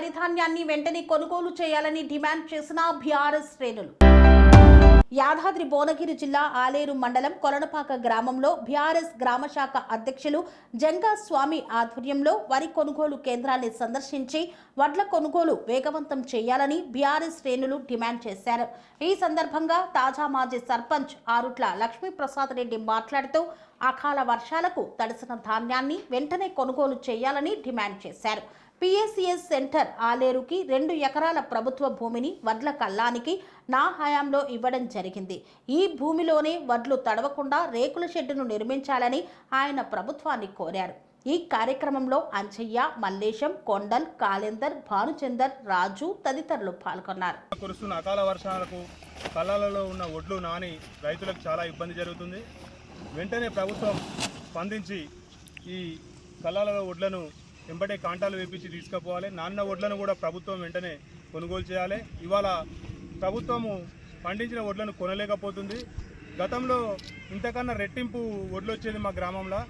వరిధాన్యాన్ని వరి ధాన్యాన్ని వెంటనే కొనుగోలు చేయాలని డిమాండ్ చేసిన బీఆర్ఎస్ శ్రేణులు. యాదాద్రి భువనగిరి జిల్లా ఆలేరు మండలం కొలనపాక గ్రామంలో బీఆర్ఎస్ గ్రామ శాఖ అధ్యక్షులు జంగా స్వామి ఆధ్వర్యంలో వరి కొనుగోలు కేంద్రాన్ని సందర్శించి వడ్ల కొనుగోలు వేగవంతం చేయాలని బీఆర్ఎస్ శ్రేణులు డిమాండ్ చేశారు. ఈ సందర్భంగా తాజా మాజీ సర్పంచ్ ఆరుట్ల లక్ష్మీప్రసాద్ రెడ్డి మాట్లాడుతూ అకాల వర్షాలకు తడిసిన ధాన్యాన్ని వెంటనే కొనుగోలు చేయాలని డిమాండ్ చేశారు. పిఎస్సిఎస్ సెంటర్ ఆలేరుకి రెండు ఎకరాల ప్రభుత్వ భూమిని వడ్ల కల్లానికి నా హయాంలో ఇవ్వడం జరిగింది. ఈ భూమిలోనే వడ్లు తడవకుండా రేకుల షెడ్డును నిర్మించాలని ఆయన ప్రభుత్వాన్ని కోరారు. ఈ కార్యక్రమంలో అంచయ్య మల్లేశం కొండల్ కాళేందర్ భానుచందర్ రాజు తదితరులు పాల్గొన్నారు. కురుస్తున్న అకాల వర్షాలకు కళ్ళలలో ఉన్న ఒడ్లు నాని రైతులకు చాలా ఇబ్బంది జరుగుతుంది. వెంటనే ప్రభుత్వం స్పందించి ఈ కళ్ళలలో ఒడ్లను వెంబడే కాంటాలు వేపించి తీసుకుపోవాలి. నాన్న ఒడ్లను కూడా ప్రభుత్వం వెంటనే కొనుగోలు చేయాలి. ఇవాళ ప్రభుత్వము పండించిన ఒడ్లను కొనలేకపోతుంది. గతంలో ఇంతకన్నా రెట్టింపు ఒడ్లు వచ్చేది మా గ్రామంలో.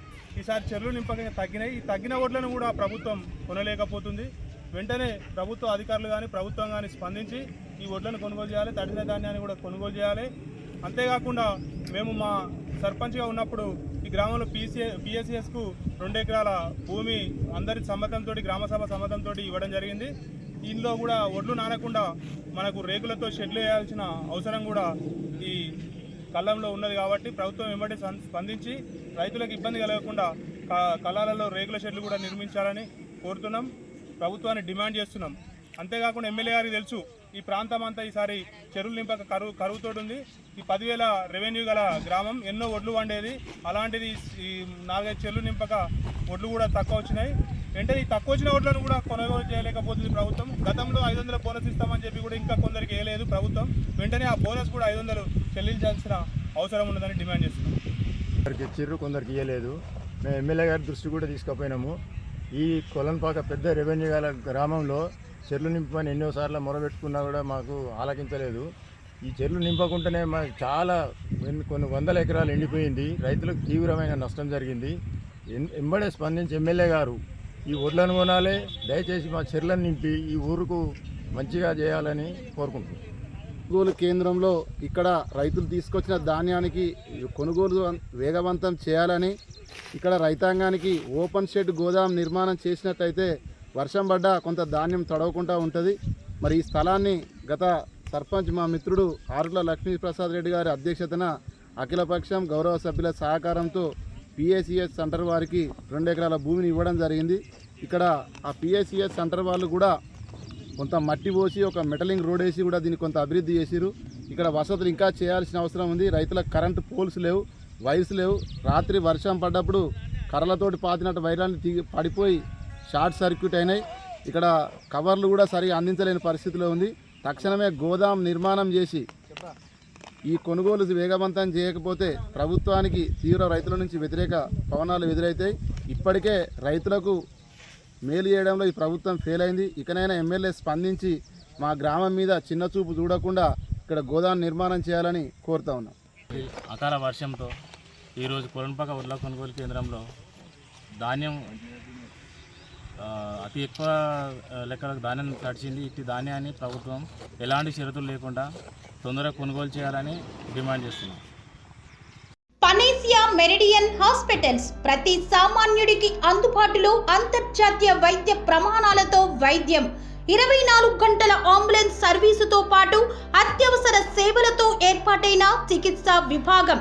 ఈసారి చెర్లు నింపకంగా తగ్గినాయి. ఈ తగ్గిన ఒడ్లను కూడా ప్రభుత్వం కొనలేకపోతుంది. వెంటనే ప్రభుత్వ అధికారులు కానీ ప్రభుత్వం కానీ స్పందించి ఈ ఒడ్లను కొనుగోలు చేయాలి. తడిన ధాన్యాన్ని కూడా కొనుగోలు చేయాలి. అంతేకాకుండా మేము మా సర్పంచ్గా ఉన్నప్పుడు గ్రామంలో పీసీ పిఎస్సిఎస్కు రెండు ఎకరాల భూమి అందరి సమ్మతంతో గ్రామసభ సమ్మతంతో ఇవ్వడం జరిగింది. దీనిలో కూడా ఒడ్లు నానకుండా మనకు రేకులతో షెడ్లు వేయాల్సిన అవసరం కూడా ఈ కళ్ళంలో ఉన్నది కాబట్టి ప్రభుత్వం వెంబడి స్పందించి రైతులకు ఇబ్బంది కలగకుండా క- కళ్ళాలలో రేకుల షెడ్లు కూడా నిర్మించాలని కోరుతున్నాం. ప్రభుత్వాన్ని డిమాండ్ చేస్తున్నాం. అంతేకాకుండా ఎమ్మెల్యే గారికి తెలుసు ఈ ప్రాంతం అంతా ఈసారి చెరువులు నింపక కరువు కరువుతోటి ఉంది ఈ పదివేల రెవెన్యూ గల గ్రామం ఎన్నో ఒడ్లు వండేది. అలాంటిది ఈ నాలుగైదు చెరువులు నింపక ఒడ్లు కూడా తక్కువ వచ్చినాయి. వెంటనే ఈ తక్కువ వచ్చిన ఓట్లను కూడా కొనుగోలు చేయలేకపోతుంది ప్రభుత్వం. గతంలో ఐదు వందల బోనస్ ఇస్తామని చెప్పి కూడా ఇంకా కొందరికి వేయలేదు ప్రభుత్వం. వెంటనే ఆ బోనస్ కూడా ఐదు వందలు చెల్లించాల్సిన అవసరం ఉన్నదని డిమాండ్ చేస్తున్నాం. కొందరికి చిర్రు కొందరికి ఇవ్వలేదు మేము ఎమ్మెల్యే గారి దృష్టి కూడా తీసుకుపోయినాము. ఈ కొలంపాక పెద్ద రెవెన్యూ గల గ్రామంలో చెర్లు నింపమని ఎన్నోసార్లు మొరబెట్టుకున్నా కూడా మాకు ఆలకించలేదు. ఈ చెర్లు నింపకుండానే మా చాలా కొన్ని వందల ఎకరాలు ఎండిపోయింది. రైతులకు తీవ్రమైన నష్టం జరిగింది. ఎంబడే స్పందించి ఎమ్మెల్యే గారు ఈ ఒడ్లను కొనాలి దయచేసి మా చెర్లను నింపి ఈ ఊరుకు మంచిగా చేయాలని కోరుకుంటున్నాం. కొనుగోలు కేంద్రంలో ఇక్కడ రైతులు తీసుకొచ్చిన ధాన్యానికి కొనుగోలు వేగవంతం చేయాలని ఇక్కడ రైతాంగానికి ఓపెన్ షెడ్ గోదాం నిర్మాణం చేసినట్టయితే వర్షం పడ్డా కొంత ధాన్యం తడవకుండా ఉంటుంది. మరి ఈ స్థలాన్ని గత సర్పంచ్ మా మిత్రుడు ఆరుల లక్ష్మీప్రసాద్ రెడ్డి గారి అధ్యక్షతన అఖిలపక్షం గౌరవ సభ్యుల సహకారంతో పిఏసిఎస్ సెంటర్ వారికి రెండు ఎకరాల భూమిని ఇవ్వడం జరిగింది. ఇక్కడ ఆ పిఏసిఎస్ సెంటర్ వాళ్ళు కూడా కొంత మట్టి పోసి ఒక మెటలింగ్ రోడ్ వేసి కూడా దీన్ని కొంత అభివృద్ధి చేసిరు ఇక్కడ వసతులు ఇంకా చేయాల్సిన అవసరం ఉంది. రైతులకు కరెంటు పోల్స్ లేవు వైర్స్ లేవు. రాత్రి వర్షం పడ్డప్పుడు కర్రలతోటి పాతినట్టు వైరాన్ని పడిపోయి షార్ట్ సర్క్యూట్ అయినాయి. ఇక్కడ కవర్లు కూడా సరిగా అందించలేని పరిస్థితిలో ఉంది. తక్షణమే గోదాం నిర్మాణం చేసి ఈ కొనుగోలు వేగవంతం చేయకపోతే ప్రభుత్వానికి తీవ్ర రైతుల నుంచి వ్యతిరేక పవనాలు ఎదురైతాయి. ఇప్పటికే రైతులకు మేలు చేయడంలో ఈ ప్రభుత్వం ఫెయిల్ అయింది. ఇకనైనా ఎమ్మెల్యే స్పందించి మా గ్రామం మీద చిన్న చూపు చూడకుండా ఇక్కడ గోదాం నిర్మాణం చేయాలని కోరుతా ఉన్నాం. అకాల వర్షంతో ఈరోజు కొరణపాక ఉర్ల కొనుగోలు కేంద్రంలో ధాన్యం అతి ఎక్కువ లెక్కలకు ధాన్యం తడిచింది ఇట్టి ధాన్యాన్ని ప్రభుత్వం ఎలాంటి షరతులు లేకుండా తొందరగా కొనుగోలు చేయాలని డిమాండ్ చేస్తున్నాం. పనేసియా మెరిడియన్ హాస్పిటల్స్ ప్రతి సామాన్యుడికి అందుబాటులో అంతర్జాతీయ వైద్య ప్రమాణాలతో వైద్యం. ఇరవై నాలుగు గంటల అంబులెన్స్ సర్వీసుతో పాటు అత్యవసర సేవలతో ఏర్పాటైన చికిత్సా విభాగం.